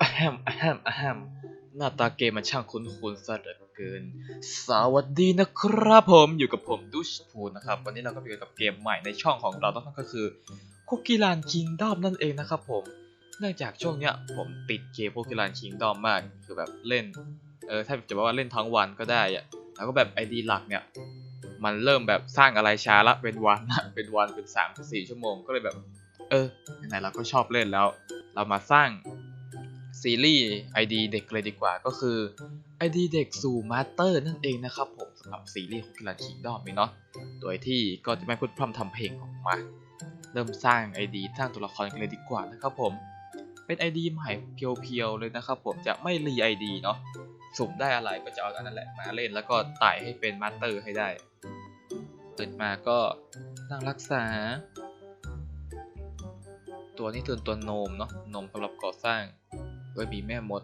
อะแฮมอะแฮมอะแฮมหน้าตาเกมมันช่างคุ้นๆซะเหลือเกิน สวัสดีนะครับผมอยู่กับผมดุชพูนนะครับ วันนี้เราก็อยู่กับเกมใหม่ในช่องของเรานั่นก็คือคุกกี้ a านคิงดอมนั่นเองนะครับผม เนื่องจากช่วงเนี้ยผมติดเกมคุกกี้ a านคิงดอมมาก คือแบบเล่น เออถ้าจะบอกว่าเล่นทั้งวันก็ได้อะแล้วก็แบบไอดีหลักเนี่ย มันเริ่มแบบสร้างอะไรช้าละเป็นวันละเป็นวันเป็นสามถึงสี่ชั่วโมงก็เลยแบบ เออไหนๆเราก็ชอบเล่นแล้ว เรามาสร้าง ซีรีส์ ID เด็กเลยดีกว่าก็คือ ID เด็กสู่มาสเตอร์นั่นเองนะครับผมสำหรับซีรีส์ของกิลาคิงดอมนี้เนาะโดยที่ก็จะไม่พูดพร่ำทำเพลงออกมา เริ่มสร้าง ID สร้างตัวละครกันเลยดีกว่านะครับผม เป็น ID ใหม่เพียวๆเลยนะครับผมจะไม่รี ID เนาะสุ่มได้อะไรก็จะเอาอันนั้นแหละมาเล่นแล้วก็ไต่ให้เป็นมาสเตอร์ให้ได้เปิดมาก็นั่งรักษา ตัวนี้คือตัวโนมเนาะโนมสำหรับก่อสร้าง โดยมีแม่มด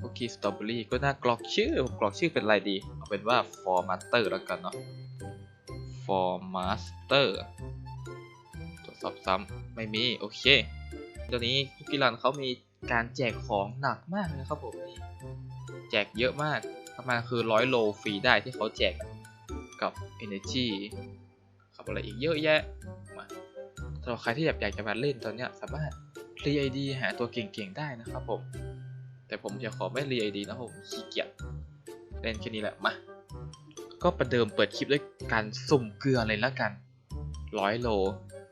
โอเคสตรอเบอรี่ก็น่ากรอกชื่อ ผมกรอกชื่อเป็นอะไรดี เอาเป็นว่า for master แล้วกันเนาะ for master ตรวจสอบซ้ำไม่มี โอเคตัวนี้คุกกี้รันเขามีการแจกของหนักมากเลยนะครับผมนี่แจกเยอะมากประมาณคือร้อยโลฟรีได้ที่เขาแจกกับ energy กับอะไรอีกเยอะแยะมาสำหรับใครที่แบบอยากจะมาเล่นตอนนี้สามารถ รีไอดีหาตัวเก่งๆได้นะครับผม แต่ผมจะขอไม่รีไอดีนะผมขี้เกียจเล่นแค่นี้แหละมาก็ประเดิมเปิดคลิปด้วยการสุ่มเกลือเลยแล้วกันร้อยโล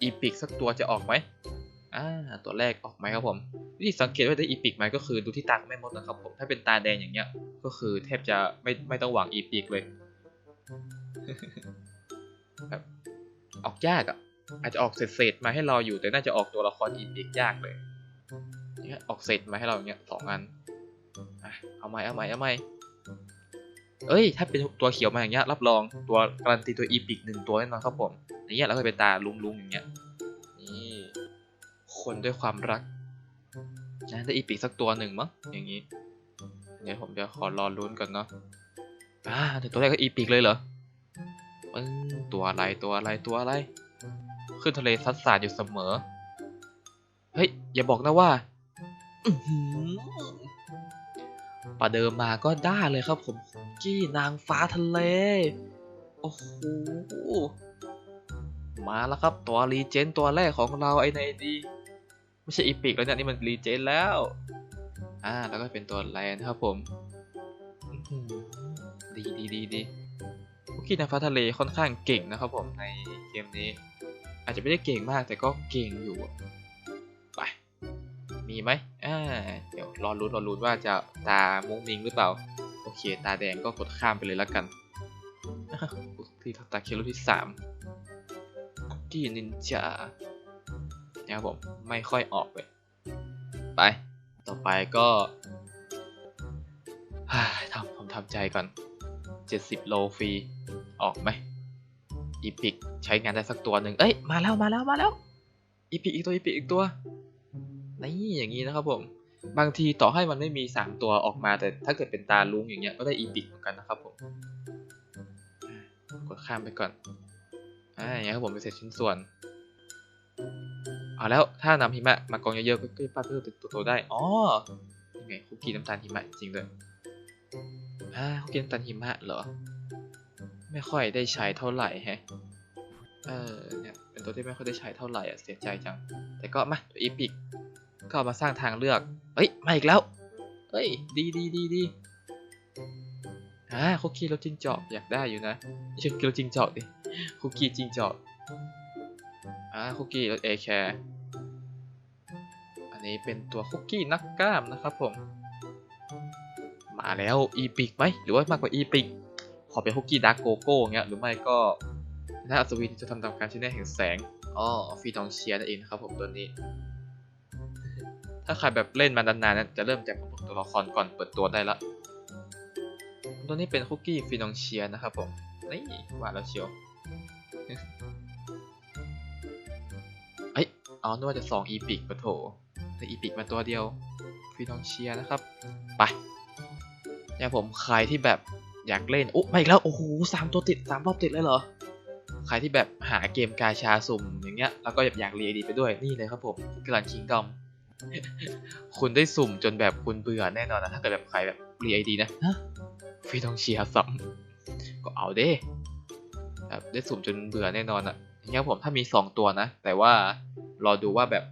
อีพิกสักตัวจะออกไหมอ่าตัวแรกออกไหมครับผมวิธีสังเกตว่าได้อีพิกไหมก็คือดูที่ตาแม่มดนะครับผมถ้าเป็นตาแดงอย่างเงี้ย ก็คือแทบจะไม่ไม่ต้องหวังอีพิกเลยแบบออกยากอะ อาจจะออกเศษๆมาให้เราอยู่แต่น่าจะออกตัวละครอีพิกยากเลยเนี่ยออกเศษมาให้เราอย่างเงี้ยสองอันเอาใหม่เอาใหม่เอาใหม่เอ้ย ถ้าเป็นตัวเขียวมาอย่างเงี้ยรับรองตัวการันตีตัวอีพิกหนึ่งตัวแน่นอนครับผมอย่างเงี้ยเราก็เป็นตาลุงๆอย่างเงี้ยนี่คนด้วยความรักน่าจะอีพิกสักตัวหนึ่งมั้งอย่างงี้เดี๋ยวผมจะขอรอลุ้นก่อนเนาะอ่าแต่ตัวแรกก็อีพิกเลยเหรออืมตัวอะไรตัวอะไรตัวอะไร ขึ้นทะเลซัดสาดอยู่เสมอ เฮ้ย อย่าบอกนะว่าประเดิมมาก็ได้เลยครับผมกี้นางฟ้าทะเล โอ้โห มาแล้วครับตัวรีเจนตัวแรกของเราไอ้ในดีไม่ใช่อีพิกแล้วเนี่ยนี่มันรีเจนแล้ว อ่า แล้วก็เป็นตัวแลนครับผม ดีดีดีดีพวกกี้นางฟ้าทะเลค่อนข้างเก่งนะครับผมในเกมนี้ อาจจะไม่ได้เก่งมากแต่ก็เก่งอยู่ไปมีไหมอ่าเดี๋ยวรอรุ้นรอรุ้นว่าจะตามุ้งมิงหรือเปล่า โอเค ตาแดงก็กดข้ามไปเลยแล้วกันที่ตาเคียรุ่นที่สามคุกกี้นินจาเนี่ยครับผมไม่ค่อยออกเลยไปต่อไปก็ทำผมทำใจก่อน 70 โลฟรี ออกไหม อีพิกใช้งานได้สักตัวหนึ่งเอ้ยมาแล้วมาแล้วมาแล้วอีพิกอีกตัวอีพิกอีกตัวนี่อย่างนี้นะครับผมบางทีต่อให้มันไม่มี 3 ตัวออกมาแต่ถ้าเกิดเป็นตาลุงอย่างเงี้ยก็ได้อีพิกเหมือนกันนะครับผมกดข้ามไปก่อนอ่าอย่างเงี้ยครับผมเป็นเศษชิ้นส่วนเอาแล้วถ้านำหิมะมากองเยอะๆก็ก็ปั้นเพิ่มตัวโตได้อ๋อยังไงคุกกี้น้ำตาลหิมะจริงเลยอ่าคุกกี้น้ำตาลหิมะเหรอ ไม่ค่อยได้ใช้เท่าไหร่แฮะ เออเนี่ยเป็นตัวที่ไม่ค่อยได้ใช้เท่าไหร่อะเสียใจจัง แต่ก็มาตัวอีพิกก็มาสร้างทางเลือกเอ้ยมาอีกแล้วเอ้ยดีดีดีดีอ่าคุกกี้รสจิงจอกอยากได้อยู่นะไม่ใช่คุกกี้รสจิงจอกดิคุกกี้จิงจอกอ่าคุกกี้รสเอแคร์อันนี้เป็นตัวคุกกี้นักกล้ามนะครับผม มาแล้วอีพิกไหมหรือว่ามากกว่าอีพิก ขอเป็นคุกกี้ดาร์กโกโก้เงี้ยหรือไม่ก็ถ้าอัศวินจะทำตามการชี้แนะแห่งแสงอ๋อฟีตองเชียนั่นเองนะครับผมตัวนี้ ถ้าใครแบบเล่นมานานๆจะเริ่มจากตัวละครก่อนเปิดตัวได้ละ ตัวนี้เป็นคุกกี้ฟีนองเชียนะครับผมนี่ว่าแล้วเชียวเอ้ยอ๋อนึกว่าจะสองอีพิกปะโถแต่อีพิกมาตัวเดียวฟีนองเชียนะครับ ไปเนี่ยผมใครที่แบบ อยากเล่นอุ๊มาอีกแล้วโอ้โหสามตัวติดสามรอบติดเลยเหรอ ใครที่แบบหาเกมกาชาสุ่มอย่างเงี้ยแล้วก็อยากเรียดีไปด้วยนี่เลยครับผมกลันคิงดอมคุณได้สุ่มจนแบบคุณเบื่อแน่นอนนะถ้าเกิดแบบใครแบบรีไอดีนะฮะฟรีต้องเชียร์ซ้ำก็เอาเด้แบบได้สุ่มจนเบื่อแน่นอนอะอย่างเงี้ยผมถ้ามีสองตัวนะ แต่ว่ารอดูว่าแบบ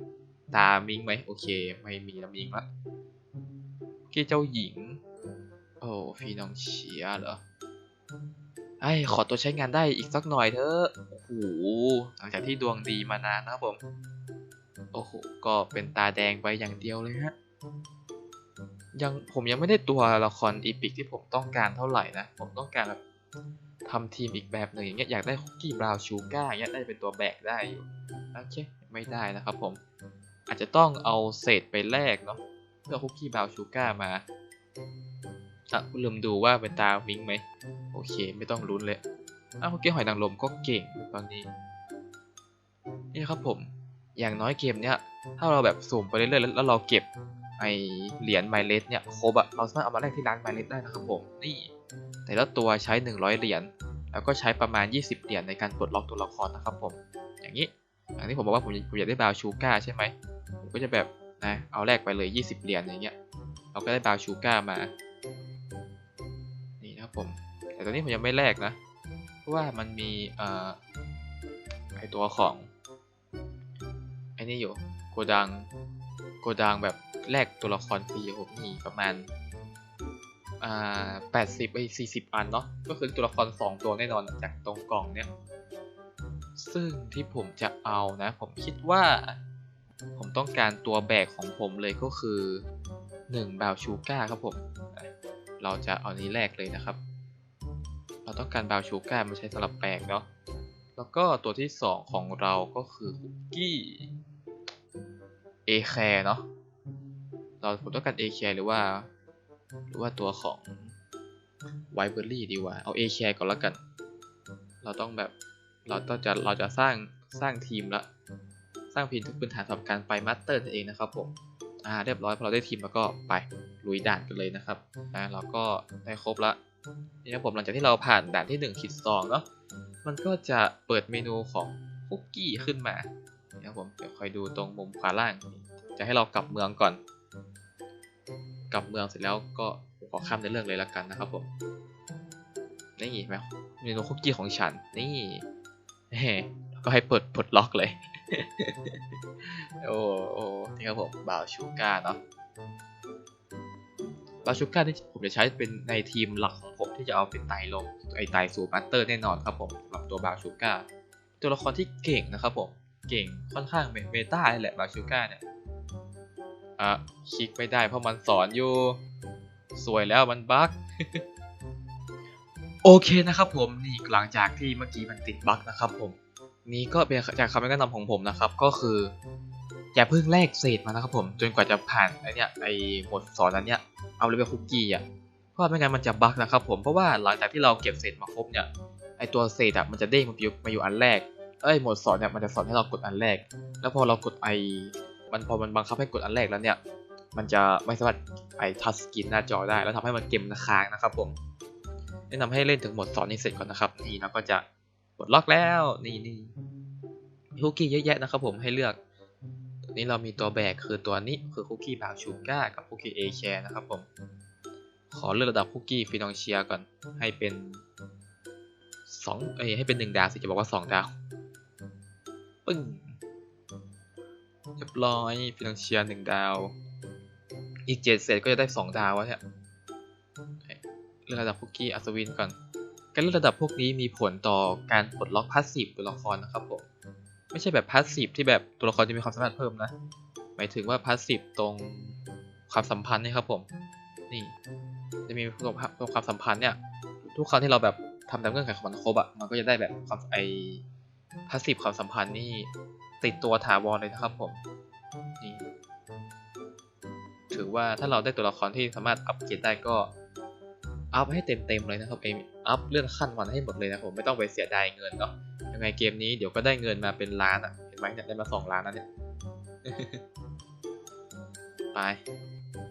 ตามิงไหมโอเค ไม่มีแล้วมิงละโอเคเจ้าหญิง โอ้ฟรีน้องเชียร์เหรอไอ้ยขอตัวใช้งานได้อีกสักหน่อยเถอะโอ้โหหลังจากที่ดวงดีมานานนะครับผม โอ้โห ก็เป็นตาแดงไปอย่างเดียวเลยฮะ ยังผมยังไม่ได้ตัวละครอีพิกที่ผมต้องการเท่าไหร่นะ ผมต้องการแบบทำทีมอีกแบบหนึ่งอย่างเงี้ย อยากได้คุกกี้บราวน์ชูก้าอย่างเงี้ยได้เป็นตัวแบกได้อยู่ โอเค ไม่ได้นะครับผม อาจจะต้องเอาเศษไปแลกเนาะ เพื่อคุกกี้บราวน์ชูก้ามา อะลืมดูว่าเป็นตาวิงไหมโอเค ไม่ต้องลุ้นเลยอ้าวเมื่อกี้หอยนางรมก็เก่งตอนนี้ นี่ครับผม อย่างน้อยเกมเนี้ย ถ้าเราแบบสุ่มไปเรื่อยๆแล้วแล้วเราเก็บไอเหรียญไมเลสเนี่ยครบอะเราสามารถเอามาแลกที่ร้านไมเลสได้นะครับผมนี่ แต่ละตัวใช้ 100 เหรียญแล้วก็ใช้ประมาณ 20 เหรียญในการปลดล็อกตัวละครนะครับผม อย่างนี้อย่างที่ผมบอกว่าผมผมอยากได้บาวชูก้าใช่ไหมผมก็จะแบบนะเอาแลกไปเลย 20 เหรียญอย่างเงี้ยเราก็ได้บาวชูก้ามา ผม แต่ตอนนี้ผมยังไม่แลกนะ เพราะว่ามันมีเอ่อไอตัวของไอนี่อยู่โกดังโกดังแบบแลกตัวละครฟรีผมมีประมาณอ่าแปดสิบไปสี่สิบอันเนาะก็คือตัวละครสองตัวแน่นอนจากตรงกล่องเนี้ยซึ่งที่ผมจะเอานะ ผมคิดว่าผมต้องการตัวแบกของผมเลยก็คือหนึ่งบาวชูก้าครับผม เราจะเอานี้แรกเลยนะครับ เราต้องการบาวชูก้ามาใช้สำหรับแปลงเนาะแล้วก็ตัวที่ 2 ของเราก็คือคุกกี้เอแคร์เนาะเราผมต้องการเอแคร์หรือว่า หรือว่าตัวของไวเบอรี่ดีกว่า เอาเอแคร์ก่อนแล้วกัน เราต้องแบบเราต้องจะเราจะสร้างสร้างทีมละสร้างทีมทุกพื้นฐานสำหรับการไปมาสเตอร์นั่นเองนะครับผมอ่าเรียบร้อยพอเราได้ทีมแล้วก็ไปลุยด่านกันเลยนะครับอ่าเราก็ได้ครบละ นี่นะผมหลังจากที่เราผ่านด่านที่1ขีดสองเนาะมันก็จะเปิดเมนูของคุกกี้ขึ้นมานี่นะผมเดี๋ยวคอยดูตรงมุมขวาล่าง จะให้เรากลับเมืองก่อน กลับเมืองเสร็จแล้วก็ขอข้ามในเรื่องเลยละกันนะครับผมนี่ไหมเมนูคุกกี้ของฉันนี่เฮ้ก็ให้เปิดปลดล็อกเลย โอ้โอ้นี่ครับผมบาวชูก้าเนาะ บาชูก้าที่ผมจะใช้เป็นในทีมหลักของผมที่จะเอาเป็นไตลงไอไตสู่มาสเตอร์แน่นอนครับผมสำหรับตัวบาชูก้าตัวละครที่เก่งนะครับผมเก่งค่อนข้างเป็นเมตาเลยแหละบาชูก้าเนี่ยอะคลิกไม่ได้เพราะมันสอนอยู่สวยแล้วมันบั๊กโอเคนะครับผมนี่หลังจากที่เมื่อกี้มันติดบั๊กนะครับผมนี้ก็เป็นจากคำแนะนำของผมนะครับ ก็คือ อย่าเพิ่งแลกเศษมานะครับผม จนกว่าจะผ่านไอเนี้ยไอหมดสอนนั้นเนี้ยเอาเลยไปคุกกี้อะเพราะไม่งั้นมันจะบั๊กนะครับผมเพราะว่าหลังจากที่เราเก็บเศษมาครบเนี่ยไอตัวเศษอะมันจะเด้งมาอยู่มาอยู่อันแรกเอ้ยหมดสอนเนี่ยมันจะสอนให้เรากดอันแรก แล้วพอเรากดไอมันพอมันบังคับให้กดอันแรกแล้วเนี่ย มันจะไม่สามารถไอทัชสกินหน้าจอได้ แล้วทำให้มันเกมมันค้างนะครับผมแนะนำให้เล่นถึงหมดสอนนี้เสร็จก่อนนะครับนี่เราก็จะกดล็อกแล้วนี่นี่คุกกี้เยอะแยะนะครับผมให้เลือก ตัวนี้เรามีตัวแบกคือตัวนี้คือคุกกี้บาวชูก้ากับคุกกี้เอแคร์นะครับผม ขอเลือกระดับคุกกี้ฟินองเชียก่อนให้เป็นสองเอ้ยให้เป็นหนึ่งดาวสิจะบอกว่าสองดาว ปึ้งเรียบร้อยฟินองเชียหนึ่งดาว อีกเจ็ดเศษก็จะได้สองดาววะเนี่ยเลือกระดับคุกกี้อัศวินก่อนการเลือกระดับพวกนี้มีผลต่อการปลดล็อกพาสซีฟตัวละครนะครับผม ไม่ใช่แบบพาสซีฟที่แบบตัวละครจะมีความสามารถเพิ่มนะ หมายถึงว่าพาสซีฟตรงความสัมพันธ์นี่ครับผม นี่ จะมีตรงความสัมพันธ์เนี่ย ทุกครั้งที่เราแบบทำตามเงื่อนไขของมันครบอะมันก็จะได้แบบความไอพาสซีฟความสัมพันธ์นี่ติดตัวถาวรเลยนะครับผม นี่ ถือว่าถ้าเราได้ตัวละครที่สามารถอัปเกรดได้ก็อัพให้เต็มๆเลยนะครับเอม อัพเลื่อนขั้นมันให้หมดเลยนะผมไม่ต้องไปเสียดายเงินเนาะยังไงเกมนี้เดี๋ยวก็ได้เงินมาเป็นล้านอะเห็นไหมเนี่ยได้มาสองล้านแล้วเนี่ยไป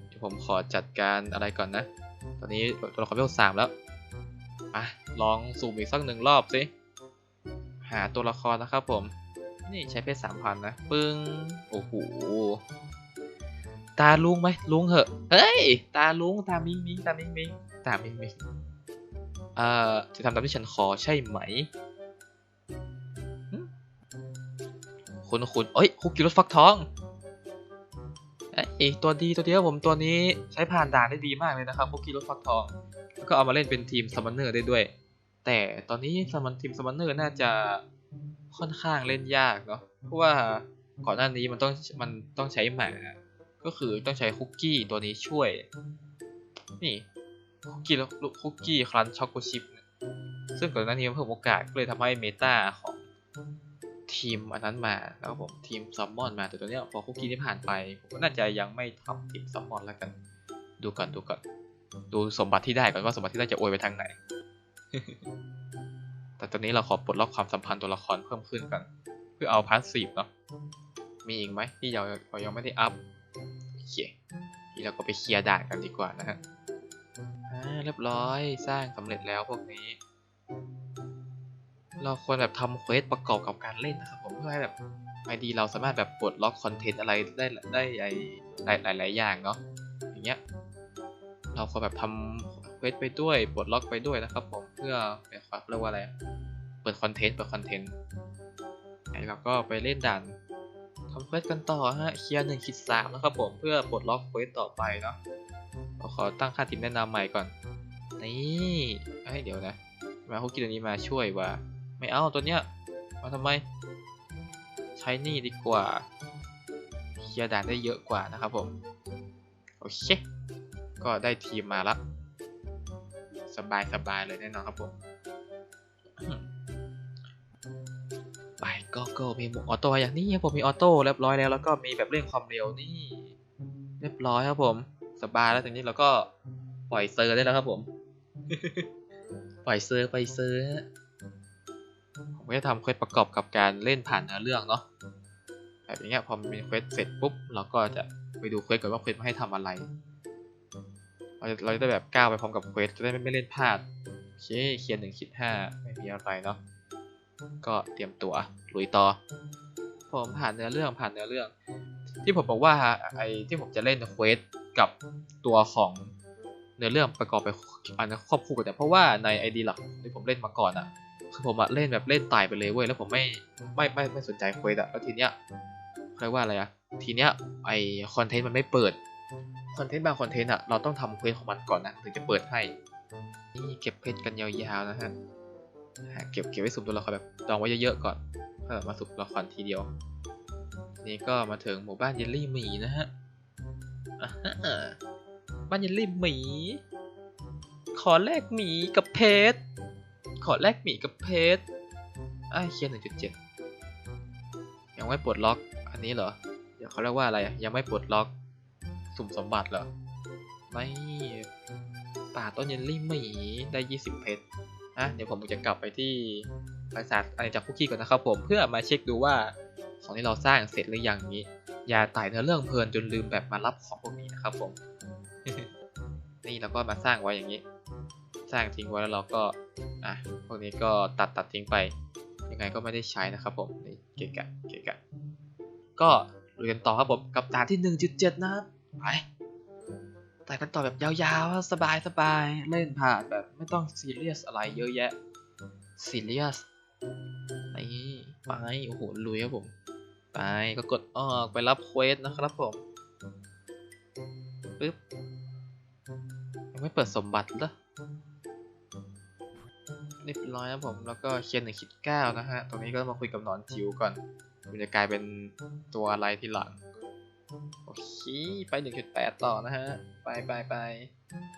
เดี๋ยวผมขอจัดการอะไรก่อนนะ ตอนนี้ตัวละครเวลสามแล้วมาลองซูมอีกสักหนึ่งรอบสิหาตัวละครนะครับผม นี่ใช้เพชรสามพันนะ ปึ้ง โอ้โห ตาลุงไหมลุงเหอะ เฮ้ย ตาลุง ตามิงมิงตามิงมิงตามิงมิง เอ่อจะทำตามที่ฉันขอใช่ไหมคุณคุณเอ้ยคุกกี้รถฟักทองเอ้ยตัวดีตัวเดียวผมตัวนี้ใช้ผ่านด่านได้ดีมากเลยนะครับคุกกี้รถฟักทอง แล้วก็เอามาเล่นเป็นทีมซัมมอนเนอร์ได้ด้วย แต่ตอนนี้สมันทีมซัมมอนเนอร์น่าจะค่อนข้างเล่นยากเนาะเพราะว่าก่อนหน้านี้มันต้องมันต้องใช้หมาก็คือต้องใช้คุกกี้ตัวนี้ช่วย นี่ คุกกี้แล้วคุกกี้ครันช็อกโกชิปเนี่ยซึ่งก่อนหน้านี้เพิ่มโอกาสก็เลยทำให้เมตาของทีมอันนั้นมาแล้วผมทีมซัมมอนมาแต่ตัวเนี้ยพอคุกกี้ที่ผ่านไปผมก็น่าจะยังไม่ทำทีมซัมมอนแล้วกัน ดูก่อนดูก่อนดูสมบัติที่ได้ก่อนว่าสมบัติที่ได้จะโอยไปทางไหน แต่ตอนนี้เราขอปลดล็อกความสัมพันธ์ตัวละครเพิ่มขึ้นกัน เพื่อเอาพาสซีฟเนาะมีอีกไหมที่เราเรายังไม่ได้อัพโอเคทีเราก็ไปเคลียร์ด่านกันดีกว่านะฮะ เรียบร้อยสร้างสำเร็จแล้วพวกนี้ เราควรแบบทำเควสประกอบกับการเล่นนะครับผมเพื่อให้แบบไอดีเราสามารถแบบปลดล็อกคอนเทนต์อะไรได้ได้ไอหลายหลายหลายอย่างเนาะอย่างเงี้ยเราควรแบบทำเควสไปด้วยปลดล็อกไปด้วยนะครับผมเพื่อเป็นความเรียกว่าอะไรเปิดคอนเทนต์เปิดคอนเทนต์ไอเราก็ไปเล่นด่านทำเควสกันต่อฮะเคลียร์หนึ่งคิดสามนะครับผมเพื่อปลดล็อกเควสต่อไปเนาะ ขอตั้งค่าทีมแนะนำใหม่ก่อน นี่เอ้ยเดี๋ยวนะ มาคุกกี้ตัวนี้มาช่วยว่าไม่เอาตัวเนี้ย มาทำไม ใช้นี่ดีกว่าเคลียร์ด่านได้เยอะกว่านะครับผม โอเค ก็ได้ทีมมาละ สบายสบายเลยแน่นอนครับผมอืมไปก็ก็มีหมวกออโต้อย่างนี้ผมมีออโต้เรียบร้อยแล้วแล้วก็มีแบบเร่งความเร็วนี่ เรียบร้อยครับผม สบายแล้วทีนี้เราก็ปล่อยเซอร์ได้แล้วครับผม ปล่อยเซอร์ไปเซอร์ฮะผมก็จะทำเควสประกอบกับการเล่นผ่านเนื้อเรื่องเนาะแบบนี้พอมันเป็นเควสเสร็จปุ๊บเราก็จะไปดูเควสก่อนว่าเควสมาให้ทำอะไร เราจะเราจะได้แบบก้าวไปพร้อมกับเควสจะได้ไม่เล่นพลาดโอเคเคลียร์หนึ่งคิดห้าไม่มีอะไรเนาะก็เตรียมตัวลุยต่อ ผมผ่านเนื้อเรื่องผ่านเนื้อเรื่อง ที่ผมบอกว่าไอ้ที่ผมจะเล่นเควส กับตัวของเนื้อเรื่องประกอบไปอันนั้นควบคู่กันแต่เพราะว่าในไอดีหลักที่ผมเล่นมาก่อนอะคือผมอะเล่นแบบเล่นตายไปเลยเว้ยแล้วผมไม่ไม่ไม่ไม่สนใจเควสอะแล้วทีเนี้ยเรียกว่าอะไรอะทีเนี้ยไอคอนเทนต์มันไม่เปิดคอนเทนต์บางคอนเทนต์อะเราต้องทำเควสของมันก่อนนะถึงจะเปิดให้นี่เก็บเพชรกันยาวๆนะฮะเก็บเก็บไว้สุ่มตัวละครแบบดองไว้เยอะๆก่อนเพื่อมาสุ่มตัวละครทีเดียว นี่ก็มาถึงหมู่บ้านเยลลี่หมีนะฮะ บ้านเยลลี่หมี ขอแลกหมีกับเพชร ขอแลกหมีกับเพชรไอ้เคียนหนึ่งจุดเจ็ดยังไม่ปลดล็อก อันนี้เหรอ เดี๋ยวเขาเรียกว่าอะไร ยังไม่ปลดล็อก สุ่มสมบัติเหรอ ไม่ป่าต้นเยลลี่หมีได้ยี่สิบเพชรอะเดี๋ยวผมจะกลับไปที่ปราสาทอะไรจากคุกกี้ก่อนนะครับผม เพื่อมาเช็คดูว่าของที่เราสร้างเสร็จหรือยังนี้ อย่าไต่เนื้อเรื่องเพลินจนลืมแบบมารับของพวกนี้นะครับผม นี่เราก็มาสร้างไว้อย่างนี้ สร้างทิ้งไว้แล้วเราก็อะพวกนี้ก็ตัดตัดทิ้งไป ยังไงก็ไม่ได้ใช้นะครับผมนี่เกะกะเกะกะก็ลุยกันต่อครับผมกับด่านที่ 1.7 นะครับไปไต่กันต่อแบบยาวๆ สบายสบายๆเล่นผ่านแบบไม่ต้องซีเรียสอะไรเยอะแยะซีเรียสนี่ไปโอ้โหลุยครับผม ไปก็กดออกไปรับเควสนะครับผมปึ๊บยังไม่เปิดสมบัติเหรอเรียบร้อยครับผมแล้วก็เคลียร์หนึ่งคิดเก้านะฮะตรงนี้ก็มาคุยกับหนอนจิ๋วก่อนมันจะกลายเป็นตัวอะไรทีหลังโอเคไปหนึ่งจุดแปดต่อนะฮะ ไปไปไป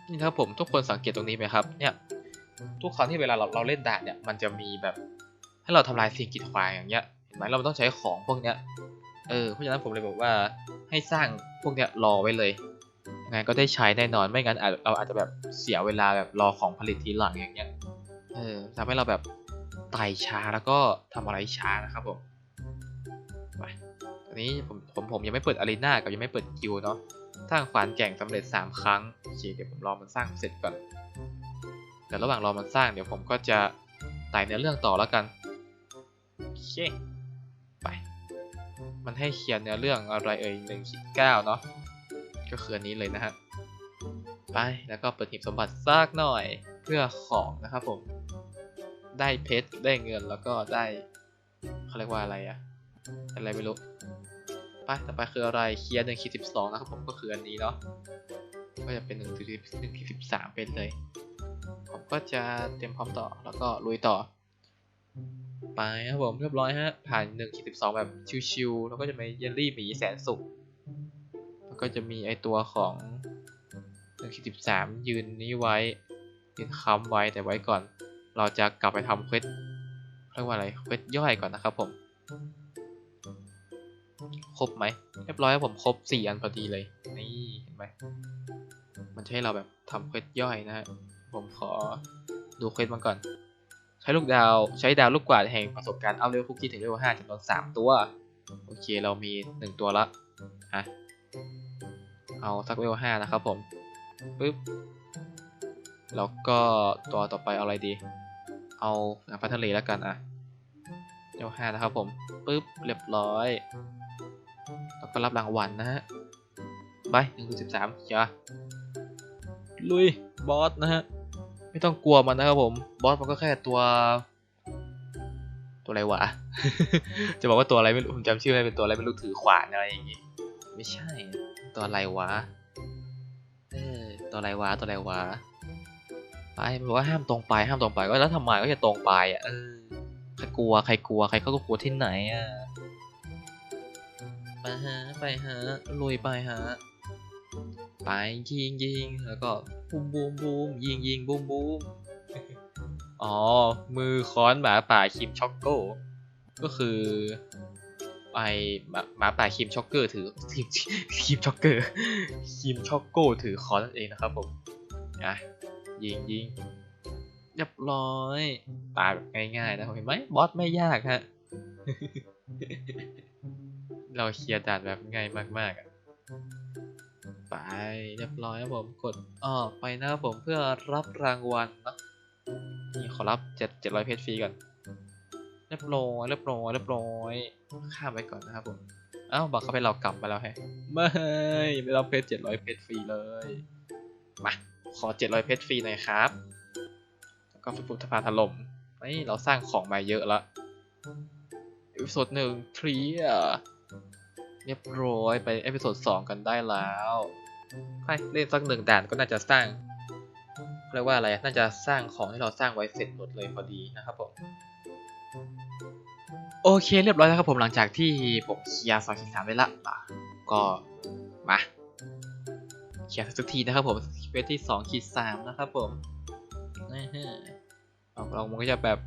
นี่ครับผมทุกคนสังเกตตรงนี้ไหมครับ เนี่ย ทุกครั้งที่เวลาเราเราเล่นด่านเนี่ย มันจะมีแบบ ให้เราทำลายสิ่งกีดขวางอย่างเงี้ย เห็นไหมเราต้องใช้ของพวกเนี้ยเออเพราะฉะนั้นผมเลยบอกว่าให้สร้างพวกเนี้ยรอไว้เลยยังไงก็ได้ใช้แน่นอนไม่งั้นเราอาจจะแบบเสียเวลาแบบรอของผลิตทีหลังอย่างเงี้ยเออทำให้เราแบบไต่ช้าแล้วก็ทำอะไรช้านะครับผมไปตอนนี้ผมผมผมยังไม่เปิดอารีนากับยังไม่เปิดกิวเนาะสร้างขวานแก่งสำเร็จ 3 ครั้งโอเคเดี๋ยวผมรอมันสร้างเสร็จก่อนเดี๋ยวระหว่างรอมันสร้างเดี๋ยวผมก็จะไต่เนื้อเรื่องต่อแล้วกันโอเค ไป มันให้เขียนเนื้อเรื่องอะไรเอ่ยหนึ่งขีดเก้าเนาะ ก็คืออันนี้เลยนะฮะ ไป แล้วก็เปิดหีบสมบัติซากหน่อย เพื่อของนะครับผม ได้เพชร ได้เงิน แล้วก็ได้เขาเรียกว่าอะไรอะอะไรไม่รู้ ไป ต่อไปคืออะไร เคลียร์หนึ่งขีดสิบสองนะครับผมก็คืออันนี้เนาะ ก็จะเป็นหนึ่งขีดหนึ่งขีดสิบสามเป็นเลย ผมก็จะเตรียมพร้อมต่อ แล้วก็ลุยต่อ ไปครับผมเรียบร้อยฮะ ผ่าน1นขีดสิบสองแบบชิวๆแล้วก็จะมีเยลลี่หมีแสนสุขแล้วก็จะมีไอตัวของ1นขีดสิบสามยืนนี้ไว้ยืนค้ำไว้แต่ไว้ก่อน เราจะกลับไปทำเควสเรียกว่าอะไรเควสย่อยก่อนนะครับผม ครบไหมเรียบร้อยครับผมครบสี่อันพอดีเลย นี่เห็นไหมมันจะให้เราแบบทำเควสย่อยนะฮะผมขอดูเควสมันก่อน ช้ลูกดาวใช้ดาวลูกกวาดแห่งประสบการณ์อัพเลเวลคุกกี้ถึงเลเวลห้าจำนวนสามตัว โอเคเรามีหนึ่งตัวละอะเอาสักเลเวลห้านะครับผมปึ๊บแล้วก็ตัวต่อไปเอาอะไรดี เอางานทะเลแล้วกันอะเลเวลห้านะครับผมปึ๊บเรียบร้อยแล้วก็รับรางวัลนะฮะไปหนึ่งสิบสามจ้าลุยบอสนะฮะ ไม่ต้องกลัวมันนะครับผมบอสมันก็แค่ตัว ตัวอะไรวะ จะบอกว่าตัวอะไรไม่รู้ผมจำชื่อไม่ได้เป็นตัวอะไรไม่รู้ถือขวานอะไรอย่างงี้ ไม่ใช่ ตัวอะไรวะเออตัวอะไรวะตัวอะไรวะไปบอกว่าห้ามตรงไปห้ามตรงไปก็แล้วทำไมก็จะตรงไปอะเออใครกลัวใครกลัวใครเขาก็กลัวที่ไหนอะไปฮะไปฮะลุยไปฮะไปยิงยิงแล้วก็ บูมบูมบูมยิงยิงบูมบูมอ๋อ มือค้อนหมาป่าคิมช็อกโก้ก็คือไอหมาป่าคิมช็อกเกอร์ถือคิมช็อกเกอร์คิมช็อกโก้ถือค้อนนั่นเองนะครับผมอะยิงยิงเรียบร้อยตายแบบง่ายๆนะเห็นไหมบอสไม่ยากฮะเราเคลียร์ด่านแบบง่ายมากๆอะ ไปเรียบร้อยครับผมกดออไปนะครับผมเพื่อรับรางวัลนะนี่ขอรับเจ็ดเจ็ดร้อยเพชรฟรีก่อนเรียบร้อยเรียบร้อยเรียบร้อยข้ามไปก่อนนะครับผมเอ้าบอกเขาไปเรากลับไปแล้วแฮะไม่ไม่รับเพชรเจ็ดร้อยเพชรฟรีเลยมาขอเจ็ดร้อยเพชรฟรีหน่อยครับแล้วก็ฟุตสะพานถล่มนี่เราสร้างของมาเยอะละอีพิโซดหนึ่งทรีอะ เรียบร้อยไปเอพิโซดสองกันได้แล้วใครเล่นสักหนึ่งด่านก็น่าจะสร้างเรียกว่าอะไรน่าจะสร้างของที่เราสร้างไว้เสร็จหมดเลยพอดีนะครับผมโอเคเรียบร้อยแล้วครับผมหลังจากที่ผมเคลียร์สองขีดสามได้ละอะก็มาเคลียร์สักทีนะครับผมเวทที่สองขีดสามนะครับผมนะฮะเราเรามันก็จะแบบ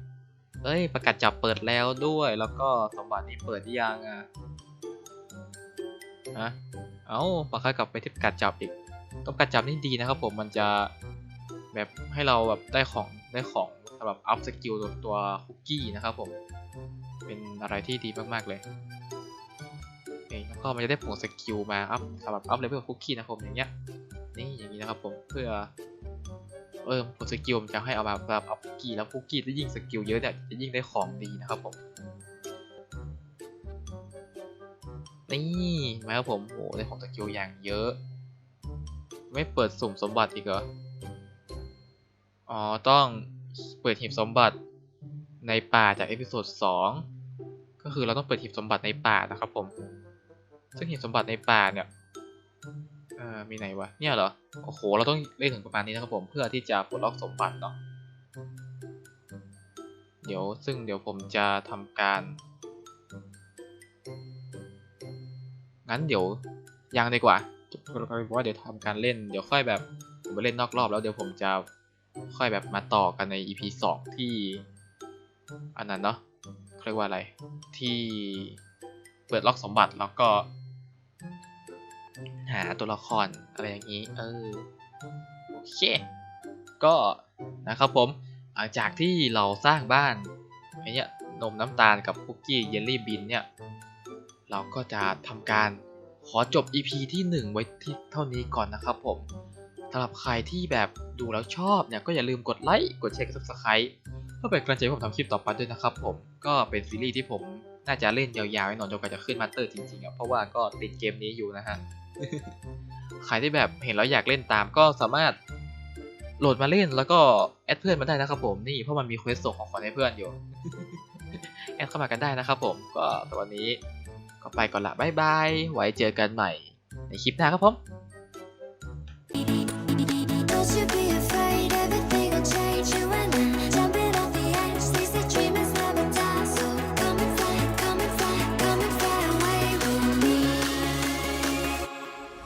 เอ้ยประกาศจับเปิดแล้วด้วย แล้วก็สมบัตินี้เปิดหรือยังอะ ฮะเอาปากกากลับไปที่กัดจับอีก ต้องกัดจับนี่ดีนะครับผม มันจะแบบให้เราแบบได้ของได้ของสำหรับอัพสกิลตัวตัวคุกกี้นะครับผม เป็นอะไรที่ดีมากๆเลยแล้วก็มันจะได้ผงสกิลมาอัพสำหรับอัพเลเวลคุกกี้นะครับผมอย่างเงี้ย นี่อย่างนี้นะครับผม เพื่อเออผงสกิลมันจะให้เอามาสำหรับอัพคุกกี้แล้วคุกกี้จะยิ่งสกิลเยอะเนี่ยจะยิ่งได้ของดีนะครับผม นี่มาครับผมโอ้ได้ของสกิลอย่างเยอะ ไม่เปิดสุ่มสมบัติอีกเหรอ อ๋อ ต้องเปิดหีบสมบัติในป่าจากเอพิโซดสองก็คือเราต้องเปิดหีบสมบัติในป่านะครับผม ซึ่งหีบสมบัติในป่าเนี่ยเอ่อมีไหนวะ เนี่ยเหรอ โอ้โห เราต้องเล่นถึงประมาณนี้นะครับผม เพื่อที่จะปลดล็อกสมบัติเนาะ เดี๋ยวซึ่งเดี๋ยวผมจะทำการ งั้นเดี๋ยวยังดีกว่าเราไปบอกว่าเดี๋ยวทำการเล่นเดี๋ยวค่อยแบบผมไปเล่นนอกรอบ แล้วเดี๋ยวผมจะค่อยแบบมาต่อกันใน EP สองที่ อันนั้นเนาะเรียกว่าอะไร ที่เปิดล็อกสมบัติแล้วก็ หาตัวละครอะไรอย่างนี้ เออโอเค ก็นะครับผมหลังจากที่เราสร้างบ้านไอ้เนี้ยนมน้ำตาลกับคุกกี้เยลลี่บินเนี่ย เราก็จะทำการขอจบ EP ที่ 1 ไว้ที่เท่านี้ก่อนนะครับผมสำหรับใครที่แบบดูแล้วชอบเนี่ยก็อย่าลืมกดไลค์กดแชร์กด subscribe เพื่อเป็นกำลังใจให้ผมทำคลิปต่อไปด้วยนะครับผมก็เป็นซีรีส์ที่ผมน่าจะเล่นยาวๆแน่นอนจนกว่าจะขึ้นมาสเตอร์จริงๆอะเพราะว่าก็ติดเกมนี้อยู่นะฮะใครที่แบบเห็นแล้วอยากเล่นตามก็สามารถโหลดมาเล่นแล้วก็แอดเพื่อนมาได้นะครับผมนี่เพราะมันมีเควสส่งของขวัญให้เพื่อนอยู่แอดเข้ามากันได้นะครับผมก็ตอนนี้ ก็ไปก่อนละบายบาย ไว้เจอกันใหม่ ในคลิปหน้าครับผม